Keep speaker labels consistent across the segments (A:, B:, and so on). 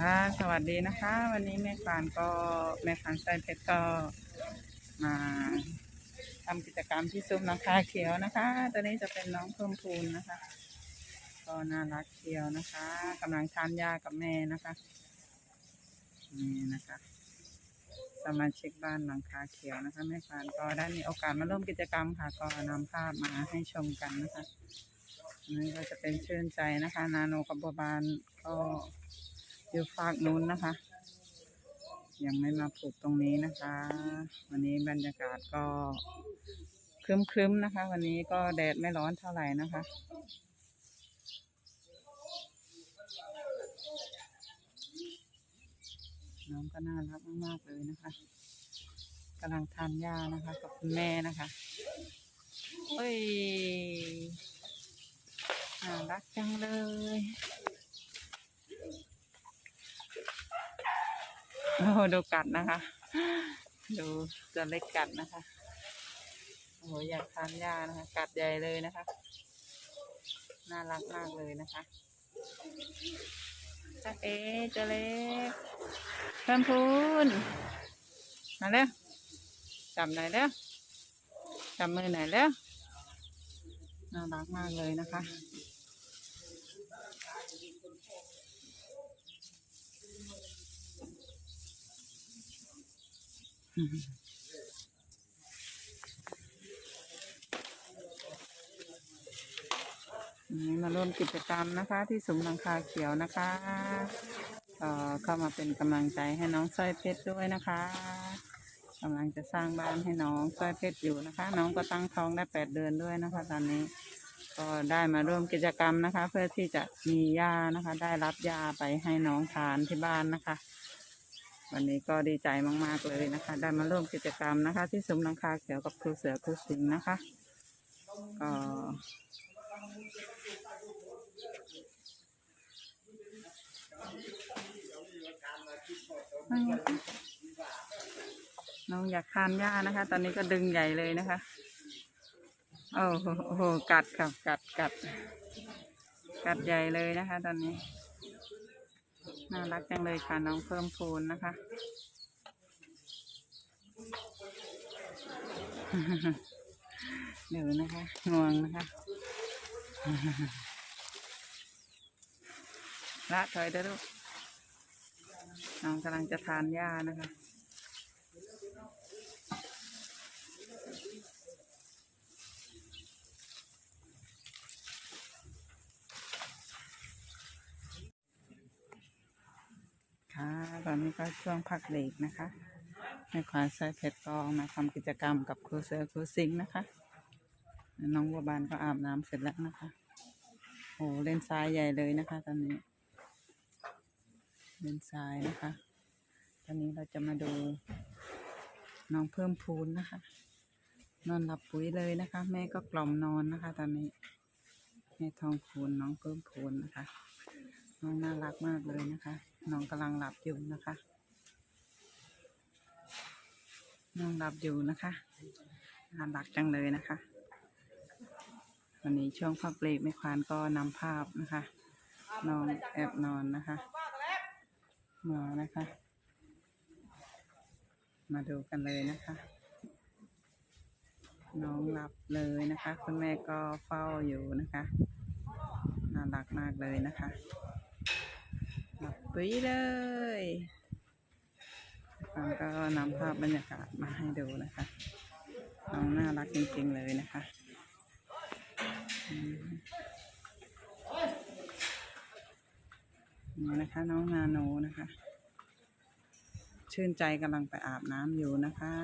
A: ค่ะสวัสดีนะคะ วันนี้แม่ฟานก็แม่ฟานไซเพชรก็มาทำกิจกรรมที่ซุ้มหลังคาเขียวนะคะ ตัวนี้จะเป็นน้องเพิ่มพูนนะคะ ก็น่ารักเขียวนะคะกำลังทานยากับแม่นะคะนี่นะคะสมาชิกบ้านหลังคาเขียวนะคะแม่ฟานก็ได้มีโอกาสมาร่วมกิจกรรมค่ะ ก็นำภาพมาให้ชมกันนะคะอันนี่ก็จะเป็นชื่นใจนะคะ นาโนกับบัวบานก็ อยู่ฝากนู้นนะคะ ยังไม่มาปลูกตรงนี้นะคะ วันนี้บรรยากาศก็ครึ้มๆนะคะ วันนี้ก็แดดไม่ร้อนเท่าไหร่นะคะน้องก็น่ารักมากๆเลยนะคะกำลังทานหญ้านะคะกับคุณแม่นะคะเฮ้ยน่ารักจังเลย โอ้ดูกัดนะคะ ดูตัวเล็กกัดนะคะโอ้โหอยากทานหญ้านะคะ กัดใหญ่เลยนะคะ น่ารักมากเลยนะคะจ้าเอ๋เจ้าเล็กเพิ่มพูนมาเร็วจับไหนเร็วจับมือไหนเร็วน่ารักมากเลยนะคะ วันนี้ มาร่วมกิจกรรมนะคะ ที่สุมหลังคาเขียวนะคะเอ่อเข้ามาเป็นกำลังใจให้น้องสร้อยเพชรด้วยนะคะกำลังจะสร้างบ้านให้น้องสร้อยเพชรอยู่นะคะ น้องก็ตั้งท้องได้แปดเดือนด้วยนะคะ ตอนนี้ ก็ได้มาร่วมกิจกรรมนะคะ เพื่อที่จะมียานะคะ ได้รับยาไปให้น้องทานที่บ้านนะคะ วันนี้ก็ดีใจมาก ๆ เลยนะคะ ได้มาร่วมกิจกรรมนะคะ ที่ซุ้มหลังคาเขียวกับครูเสือครูสิงห์นะคะก็น้องอยากทานหญ้านะคะ ตอนนี้ก็ดึงใหญ่เลยนะคะ โอ้โหโหกัดครับกัดกัด กัดใหญ่เลยนะคะ ตอนนี้ น่ารักจังเลยค่ะน้องเพิ่มพูนนะคะ เดี๋ยวนะคะงวงนะคะละถอยเด้อลูกน้องกำลังจะทานหญ้านะคะ ค่ะ ตอนนี้ก็ช่วงพักเบรกนะคะแม่ควายไส้เพชรก็มาทำกิจกรรมกับครูเสือครูสิงนะคะ น้องบัวบานก็อาบน้ำเสร็จแล้วนะคะโอ้เล่นทรายใหญ่เลยนะคะ ตอนนี้ เล่นทรายนะคะ ตอนนี้เราจะมาดูน้องเพิ่มพูนนะคะ นอนหลับปุ๋ยเลยนะคะ แม่ก็กล่อมนอนนะคะ ตอนนี้แม่ทองพูนน้องเพิ่มพูนนะคะ น้องน่ารักมากเลยนะคะ น้องกำลังหลับอยู่นะคะ น้องหลับอยู่นะคะน่ารักจังเลยนะคะ วันนี้ช่วงพักเบรกแม่ควานก็นำภาพนะคะ น้องแอบนอนนะคะมานะคะ มาดูกันเลยนะคะน้องหลับเลยนะคะ คุณแม่ก็เฝ้าอยู่นะคะ น่ารักมากเลยนะคะ ปุ๋ยเลยฟังก็นำภาพบรรยากาศมาให้ดูนะคะน้องน่ารักจริงๆเลยนะคะนี่นะคะน้องนาโนนะคะ ชื่นใจกำลังไปอาบน้ำอยู่นะคะ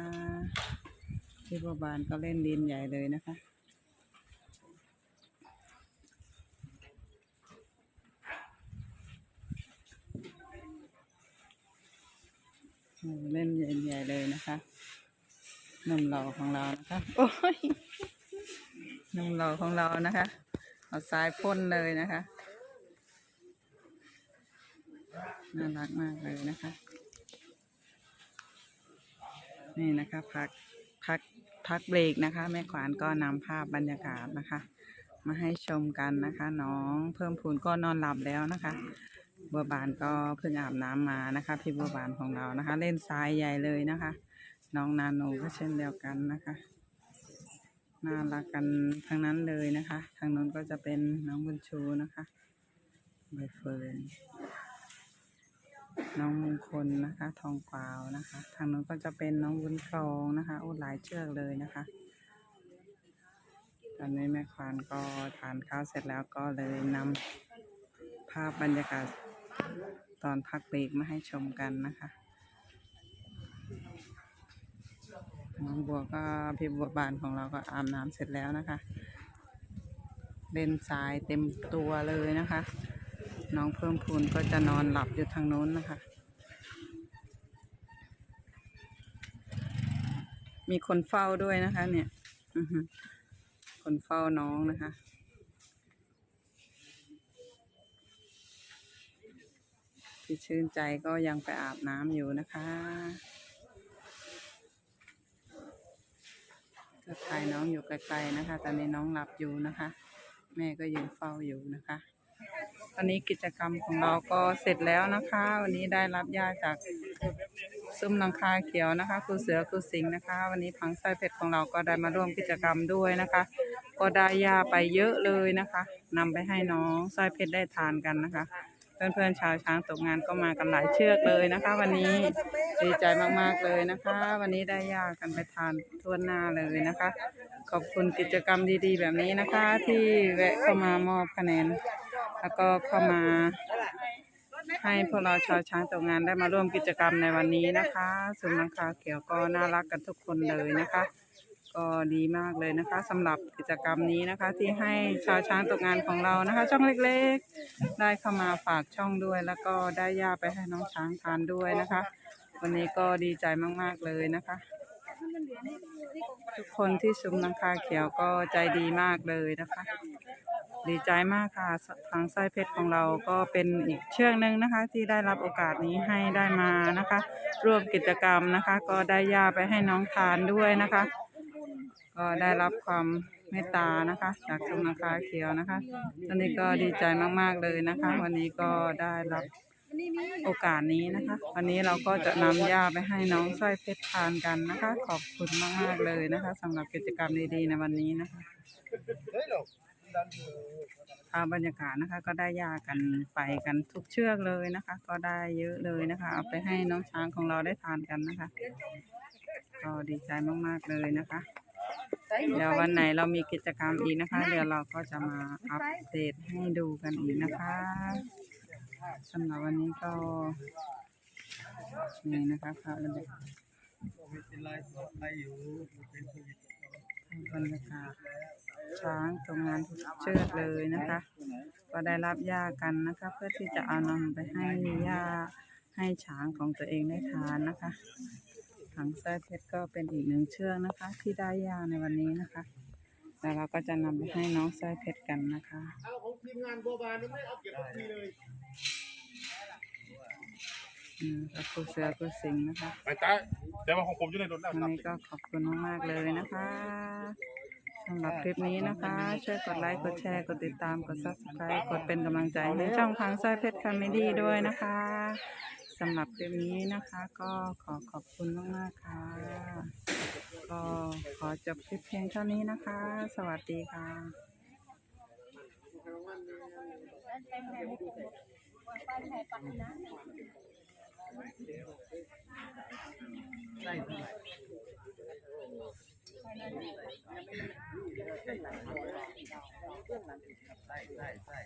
A: ที่บัวบานก็เล่นดินใหญ่เลยนะคะ เล่นใหญ่ๆเลยนะคะนุ่มหล่อของเรานะคะ โอ้ยนุ่มหล่อของเรานะคะ เอาทรายพ่นเลยนะคะน่ารักมากเลยนะคะ นี่นะคะพักพักพักเบรกนะคะ แม่ขวานก็นำภาพบรรยากาศนะคะ มาให้ชมกันนะคะ น้องเพิ่มพูนก็นอนหลับแล้วนะคะ บัวบานก็เพิ่งอาบน้ำมานะคะ พี่บัวบานของเรานะคะ เล่นทรายใหญ่เลยนะคะ น้องนาโนก็เช่นเดียวกันนะคะน่ารักกันทั้งนั้นเลยนะคะ ทางนู้นก็จะเป็นน้องบุญชูนะคะใบเฟิร์นน้องมงคลนะคะ ทองกวาวนะคะ ทางนู้นก็จะเป็นน้องบุญครองนะคะโอ้หลายเชือกเลยนะคะ ตอนนี้แม่ควานก็ทานข้าวเสร็จแล้วก็เลยนำภาพบรรยากาศตอนพักเบรกมาให้ชมกันนะคะน้องบัวก็พี่บัวบานของเราก็อาบน้ำเสร็จแล้วนะคะ เล่นทรายเต็มตัวเลยนะคะ น้องเพิ่มพูนก็จะนอนหลับอยู่ทางโน้นนะคะ มีคนเฝ้าด้วยนะคะเนี่ย คนเฝ้าน้องนะคะที่ชื่นใจก็ยังไปอาบน้ำอยู่นะคะก็ถ่ายน้องอยู่ไกลๆนะคะ ตอนนี้น้องหลับอยู่นะคะ แม่ก็ยืนเฝ้าอยู่นะคะวันนี้กิจกรรมของเราก็เสร็จแล้วนะคะ วันนี้ได้รับญาติจากซุ้มลังคาเขียวนะคะครูเสือครูสิงห์นะคะ วันนี้พังไส้เผ็ดของเราก็ได้มาร่วมกิจกรรมด้วยนะคะ ก็ได้ยาไปเยอะเลยนะคะนำไปให้น้องไส้อยเผ็ดได้ทานกันนะคะ เพื่อนๆชาวช้างตกงานก็มากันหลายเชือกเลยนะคะ วันนี้ดีใจมากๆเลยนะคะ วันนี้ได้ยากันไปทานทั่วหน้าเลยนะคะ ขอบคุณกิจกรรมดีๆ แบบนี้นะคะ ที่แวะเข้ามามอบคะแนน แล้วก็เข้ามาให้พวกเราชาวช้างตกงานได้มาร่วมกิจกรรมในวันนี้นะคะสุนัขคาเขียวก็น่ารักกันทุกคนเลยนะคะ ก็ดีมากเลยนะคะสำหรับกิจกรรมนี้นะคะ ที่ให้ชาวช้างตกงานของเรานะคะ ช่องเล็กๆ ได้เข้ามาฝากช่องด้วย แล้วก็ได้ย่าไปให้น้องช้างทานด้วยนะคะ วันนี้ก็ดีใจมากๆเลยนะคะ ทุกคนที่ซุ้มนังคาเขียวก็ใจดีมากเลยนะคะ ดีใจมากค่ะทางไส้เพชรของเราก็เป็นอีกเชือกหนึ่งนะคะ ที่ได้รับโอกาสนี้ให้ได้มานะคะ ร่วมกิจกรรมนะคะ ก็ได้ย่าไปให้น้องทานด้วยนะคะ ก็ได้รับความเมตตานะคะ จากสมนังคาเขียวนะคะ ตอนนี้ก็ดีใจมากๆเลยนะคะ วันนี้ก็ได้รับโอกาสนี้นะคะ วันนี้เราก็จะนำย่าไปให้น้องสร้อยเพชรทานกันนะคะ ขอบคุณมากๆเลยนะคะสำหรับกิจกรรมดีๆในวันนี้นะคะภาพบรรยากาศนะคะก็ได้ยากันไปกันทุกเชือกเลยนะคะ ก็ได้เยอะเลยนะคะเอาไปให้น้องช้างของเราได้ทานกันนะคะ ก็ดีใจมากๆเลยนะคะ เดี๋ยววันไหนเรามีกิจกรรมอีกนะคะ เดี๋ยวเราก็จะมาอัปเดตให้ดูกันอีกนะคะสำหรับวันนี้ก็นี่นะคะภาพบรรยากาศบรรยากาศช้างตรงงานทุกเชือกเลยนะคะ ก็ได้รับหญ้ากันนะคะ เพื่อที่จะเอานำไปให้หญ้าให้ช้างของตัวเองได้ทานนะคะ ถังไส้เพชรก็เป็นอีกหนึ่งเชือกนะคะ ที่ได้หญ้าในวันนี้นะคะแล้วเราก็จะนำไปให้น้องไส้เพชรกันนะคะ
B: เอาของทีมงานบัวบานไม่เอาเก็บทุกทีเลย
A: อืมก็ครูเสือครูสิงห์นะคะ
B: ไปตายแต่ว่าของผมจะได้โดนน้ำ
A: วันนี้ก็ขอบคุณมากๆเลยนะคะสำหรับคลิปนี้นะคะ ช่วยกดไลค์ กดแชร์ กดติดตาม กด subscribe กดเป็นกำลังใจให้ช่องพังสร้อยเพชรคาเมดี้ด้วยนะคะ สำหรับคลิปนี้นะคะก็ขอขอบคุณมากๆค่ะ ก็ขอจบคลิปเพียงเท่านี้นะคะ สวัสดีค่ะ
B: ใช่ใช่ใช่